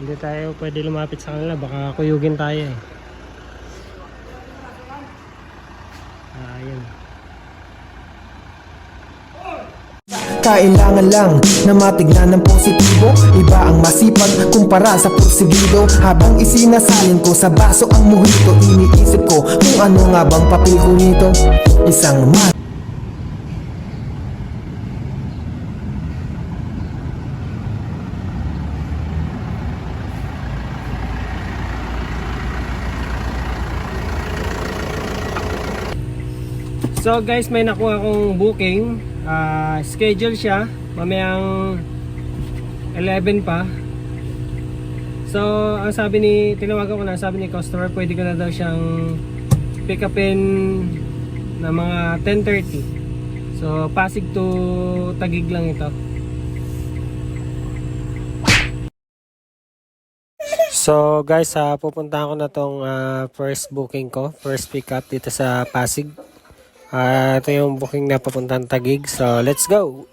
Hindi tayo pwede lumapit sa kanila, baka kuyugin tayo eh. Ayun. Kailangan lang na matignan ng positibo Iba ang masipag kumpara sa porsigido Habang isinasalin ko sa baso ang mojito Iniisip ko kung ano nga bang papel ko nito Isang ma So guys, may nakuha akong booking. Ah, schedule siya. Mamayang 11 pa. So, ang sabi ni, tinawagan ko na, sabi ni customer, pwede ko na daw siyang pick upin na mga 10.30. So, Pasig to Tagig lang ito. So guys, uh, pupuntahan ko na tong ah, first booking ko, first pick up dito sa Pasig. Ah, ito yung booking na papuntang Tagig. So, let's go!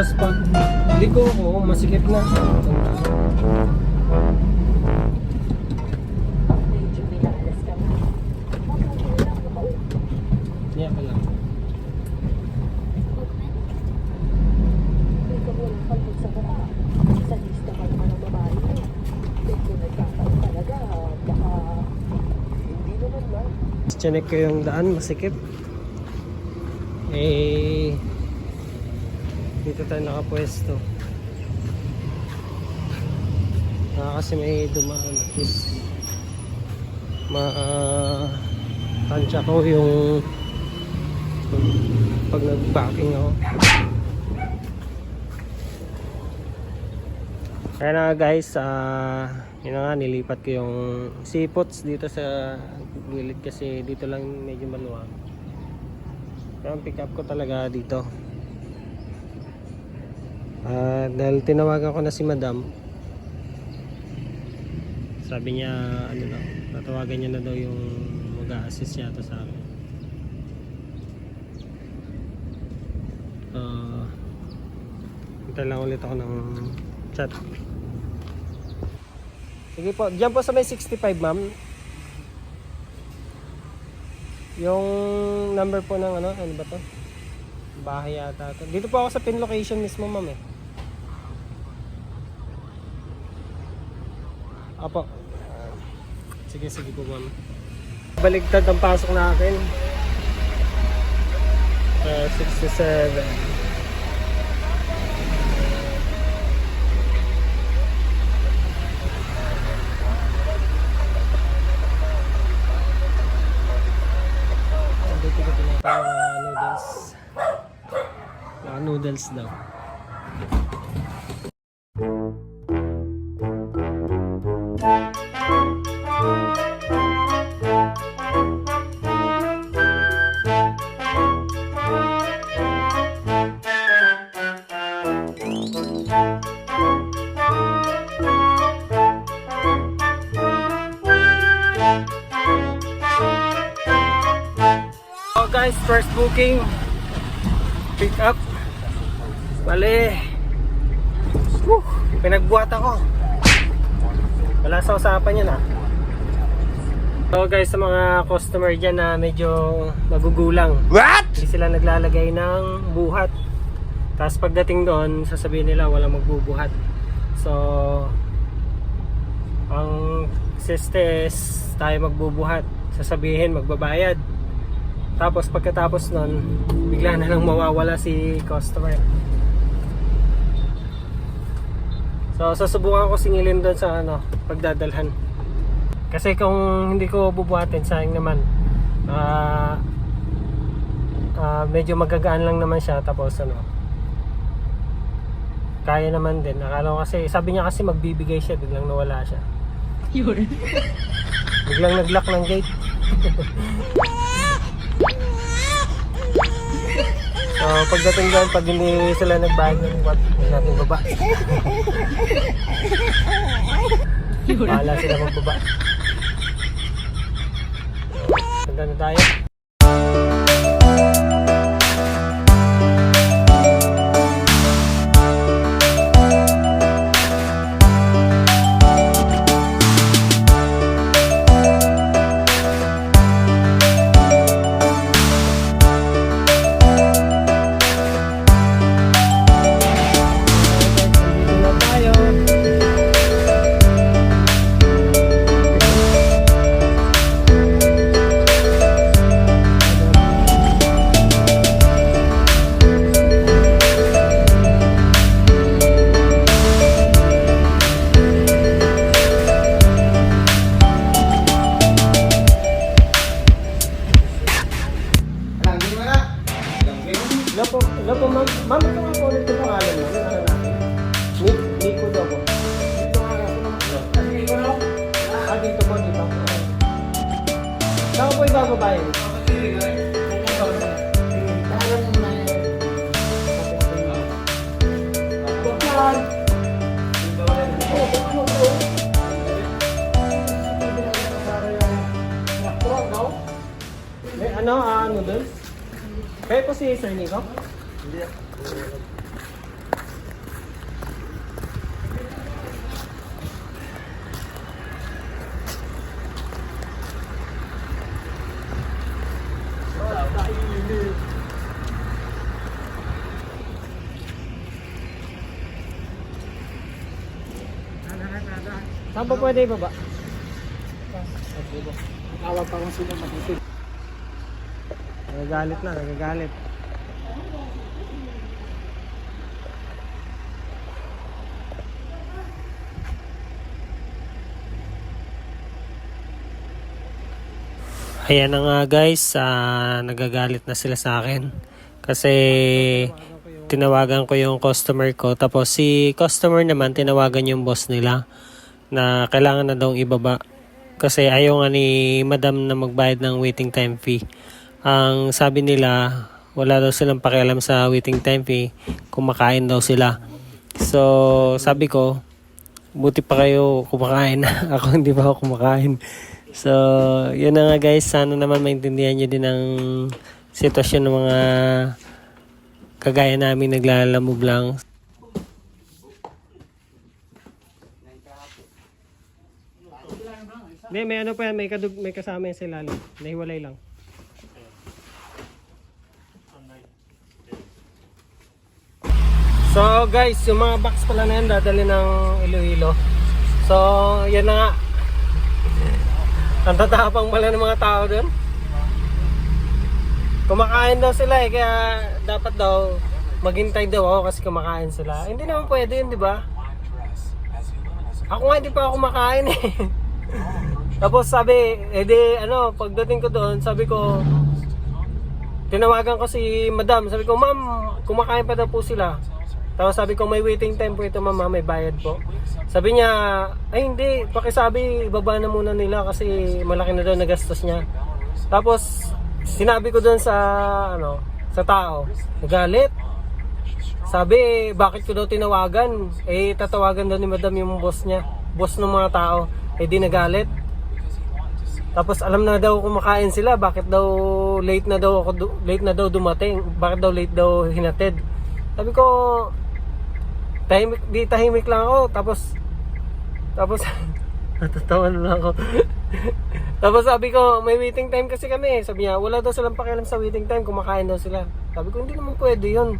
Tapos pag liko ko, masikip na. Yeah, pala. Chinek ko yung daan, masikip. Eh, dito tayo nakapwesto. Ah, kasi may dumaan at least ma uh, tansya ko yung pag nag-backing ako. Kaya na guys, ah yun na nga, nilipat ko yung sipots dito sa gilid kasi dito lang medyo maluwag. Ang pick up ko talaga dito. Ah, dahil tinawagan ko na si madam, sabi niya, ano na, tatawagan niya na daw yung mag-a-assist yata sa akin. Ah, hintay lang ulit ako ng chat. Sige po, diyan po sa may 65 ma'am. Yung number po ng ano, ano ba to? Bahay yata to. Dito po ako sa pin location mismo ma'am eh. Apo. Sige, sige po ma'am. Baligtad ang pasok natin. Uh, 67. Dito ko tinatawag mga noodles. Mga noodles daw. Booking. Pick up. Bale. Woo, pinagbuhat ako. Wala sa usapan yan ah. So guys, sa mga customer dyan na medyo magugulang. What? Hindi sila naglalagay ng buhat. Tapos pagdating doon, sasabihin nila walang magbubuhat. So, Ang sistes, tayo magbubuhat. Sasabihin, magbabayad. Tapos pagkatapos nun, bigla na lang mawawala si customer. So, susubukan ko singilin doon sa ano, pagdadalhan. Kasi kung hindi ko bubuhatin, sayang naman. Ah, ah, medyo magagaan lang naman siya tapos ano kaya naman din akala ko kasi sabi niya kasi magbibigay siya biglang nawala siya Yun. biglang nag-lock ng gate so pagdating doon pag hindi sila nagbayad ng what natin baba. Bahala sila magbaba. Ganda na tayo Po ibababayan? May ano, ah, noodles? Kaya po si Sir Nico? Saan pa pwede ibaba? Awag pa kung sino mag-isip. Nagagalit na, nagagalit. Ayan na nga guys, ah, nagagalit na sila sa akin. Kasi tinawagan ko yung customer ko. Tapos si customer naman, tinawagan yung boss nila na kailangan na daw ibaba. Kasi ayaw nga ni madam na magbayad ng waiting time fee. Ang sabi nila, wala daw silang pakialam sa waiting time fee, kumakain daw sila. So, sabi ko, buti pa kayo kumakain. ako hindi pa ako kumakain. So, yun na nga guys. Sana naman maintindihan nyo din ang sitwasyon ng mga kagaya namin naglalamove lang. Hindi, may ano pa yan, may, kadug, may kasama yan sa ilalim. Nahiwalay lang. So guys, yung mga box pala na yan dadali ng Iloilo. So, yan na nga. Ang tatapang pala ng mga tao doon. Kumakain daw sila eh, kaya dapat daw maghintay daw ako kasi kumakain sila. Hindi naman pwede yun, di ba? Ako nga hindi pa ako kumakain eh. Tapos sabi, edi ano, pagdating ko doon, sabi ko, tinawagan ko si madam. Sabi ko, ma'am, kumakain pa daw po sila. Tapos sabi ko, may waiting time po ito ma'am, may bayad po. Sabi niya, ay hindi, pakisabi, ibaba na muna nila kasi malaki na daw na gastos niya. Tapos, sinabi ko doon sa, ano, sa tao, nagalit. Sabi, bakit ko daw tinawagan? Eh, tatawagan daw ni madam yung boss niya. Boss ng mga tao. Eh, di nagalit. Tapos alam na daw kumakain sila, bakit daw late na daw ako late na daw dumating, bakit daw late daw hinatid. Sabi ko tahimik di tahimik lang ako tapos tapos natatawa na lang ako. tapos sabi ko may waiting time kasi kami. Sabi niya wala daw silang pakialam sa waiting time, kumakain daw sila. Sabi ko hindi naman pwede 'yun.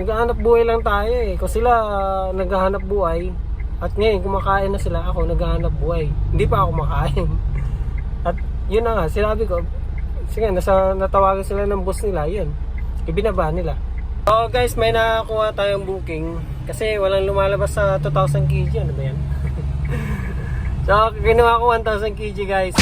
Naghahanap buhay lang tayo eh. Kung sila ah, naghahanap buhay, At ngayon, kumakain na sila ako, naghahanap buhay. Hindi pa ako kumakain. At yun na nga, sinabi ko, sige, nasa, natawagan sila ng boss nila, yun. Ibinaba nila. So guys, may nakakuha tayong booking. Kasi walang lumalabas sa 2,000 kg. Ano ba yan? so, kinuha ko 1,000 kg guys.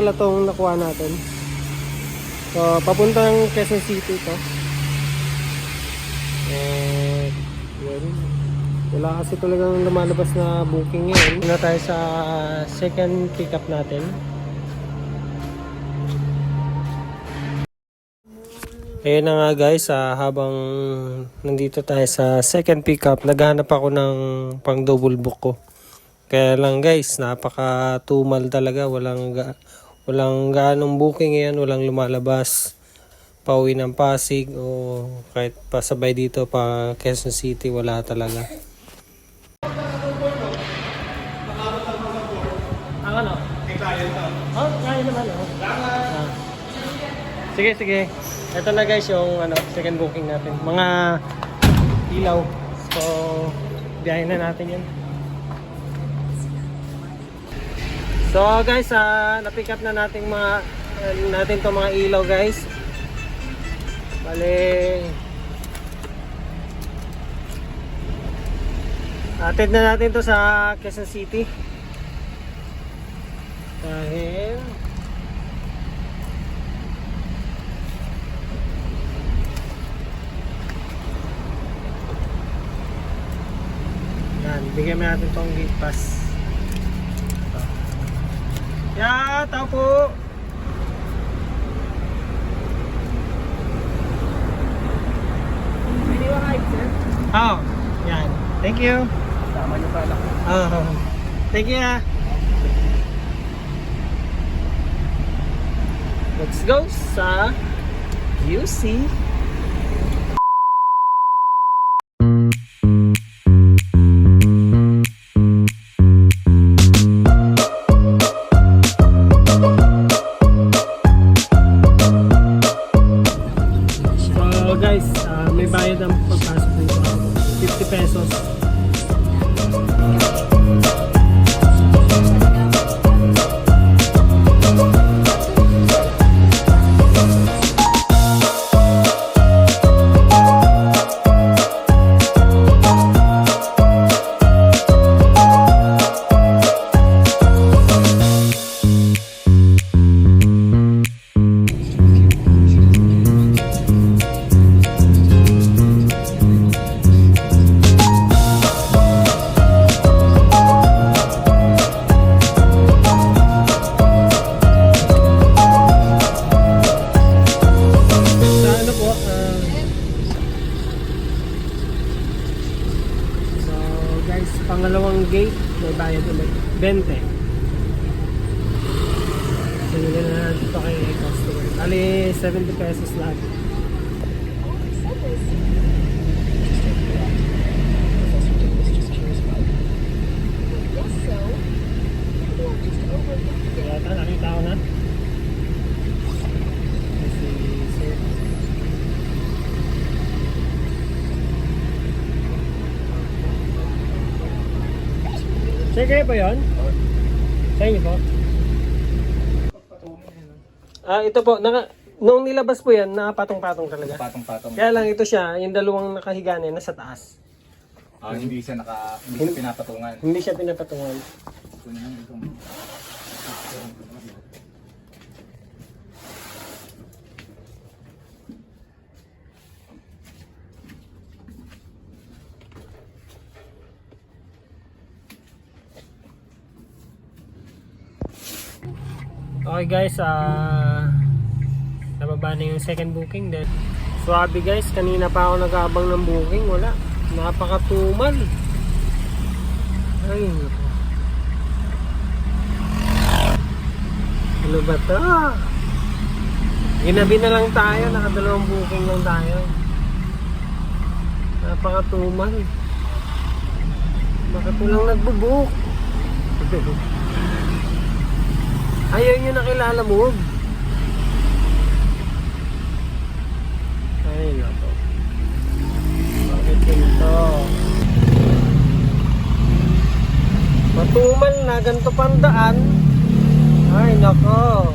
Pala tong nakuha natin. So papuntang Quezon City to. Eh, yun. Wala kasi talagang lumalabas na booking ngayon. Muna tayo sa second pickup natin. Ayun na nga guys, ah, habang nandito tayo sa second pickup, naghanap ako ng pang double book ko. Kaya lang guys, napaka tumal talaga, walang walang gaanong booking ngayon, walang lumalabas. Pauwi ng Pasig o kahit pasabay dito pa Quezon City, wala talaga. Ang ano? Oh, kaya naman oh. Ah. Sige, sige. Ito na guys yung ano, second booking natin. Mga ilaw. So, biyahin na natin yan. So guys, ah na-pick up na natin mga uh, natin to mga ilaw guys. Bale Atid na natin to sa Quezon City. Dahil Yan, bigyan natin tong gate pass. Ya, tao po. Pwede kahit sir? Oh, yan. Thank you. Tama niyo pala. Oh, thank you ah. Let's go sa UC. 50 pesos. 20. Binigyan na natin ito kay customer. Ali, 70 pesos lahat. Oh, 70. Sa inyo po? Ah, ito po, naka, nung nilabas po yan, nakapatong-patong talaga. Patong-patong. Kaya lang ito siya, yung dalawang nakahiga na yan, nasa taas. Ah, hindi siya naka, hindi siya pinapatungan. Hindi siya pinapatungan. Okay guys, ah nababa na yung second booking then Swabe guys, kanina pa ako nag-aabang ng booking, wala. Napakatumal. Ay. Ano ba to? Ginabi na lang tayo, nakadalawang booking lang tayo. Napakatumal. Bakit walang nagbubook? Ayaw nyo nakilala mo. Ay, nako. Bakit ganito? Matumal na, ganito pang daan. Ay, nako.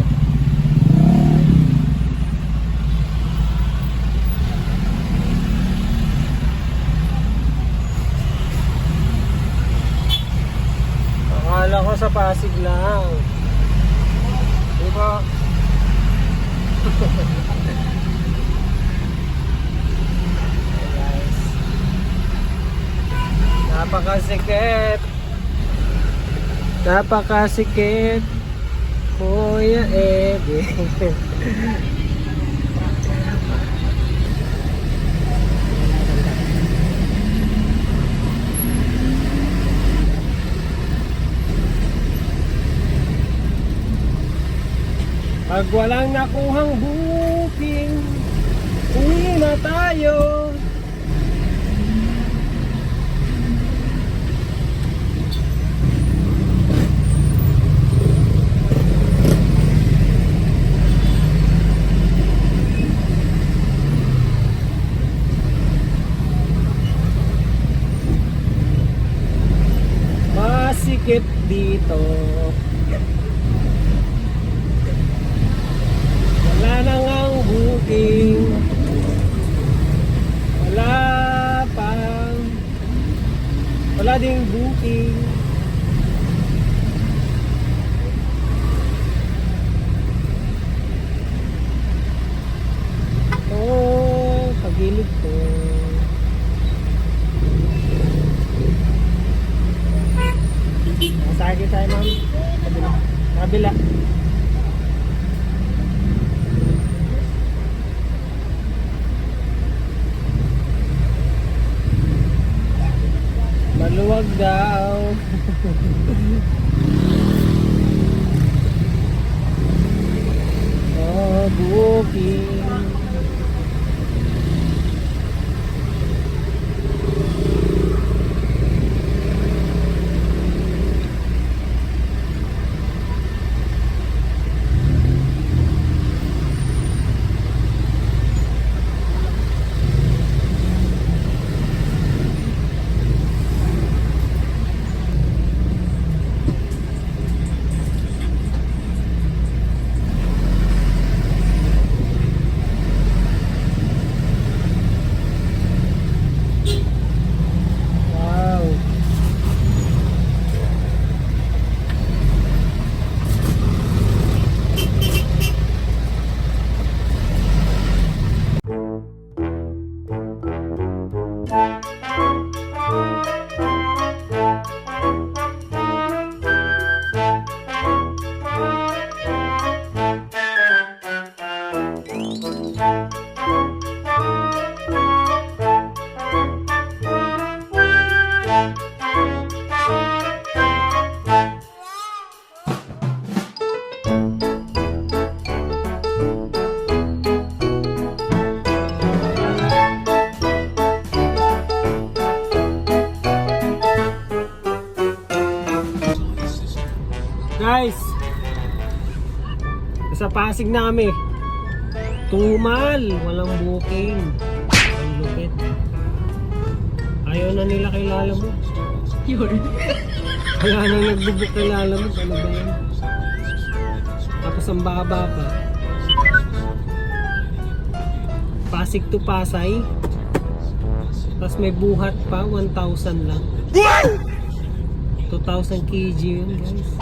Akala ko sa Pasig lang. Di ba? Hey guys. Napakasikip. Napakasikip. Kuya Ede. Pag walang nakuhang booking, uwi na tayo. Masikip dito. Wala na ngang booking. Wala pang wala ding booking. Oh, pagilid to. Masagi tayo, ma'am. Kabila. Kabila. Maluwag daw. oh, booking. Sa Pasig na kami. Tumal, walang booking. Ang lupit. Ayaw na nila kilala mo. Wala na nagbubuk kilala mo. Ano ba yan? Tapos ang baba pa. Pasig to Pasay. Tapos may buhat pa, 1,000 lang. 2,000 kg yun guys.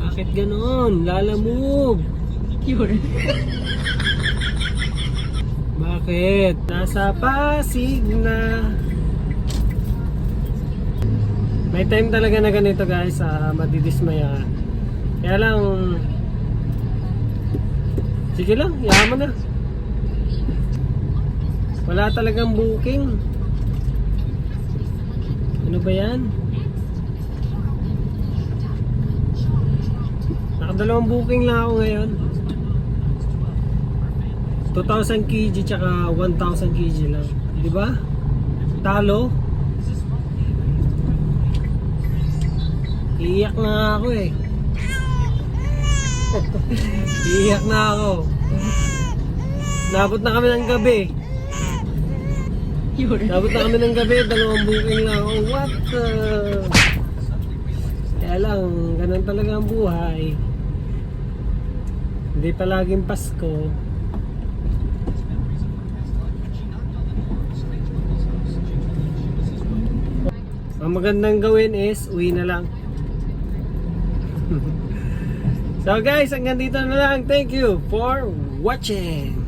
Bakit ganon? Lalamove. Bakit? Nasa Pasig na. May time talaga na ganito guys, ah, madidismaya. Kaya lang, Sige lang, yaman na. Wala talagang booking. Ano ba yan? Nakadalawang booking lang ako ngayon. 2,000 kg tsaka 1,000 kg lang. Di ba? Talo. Iiyak na nga ako eh. Iiyak na ako. Nabot na kami ng gabi. Nabot na kami ng gabi, dalawang booking lang ako. What the? Kaya lang, ganun talaga ang buhay. Hindi palaging Pasko. Ang magandang gawin is, uwi na lang. so guys, hanggang dito na lang. Thank you for watching.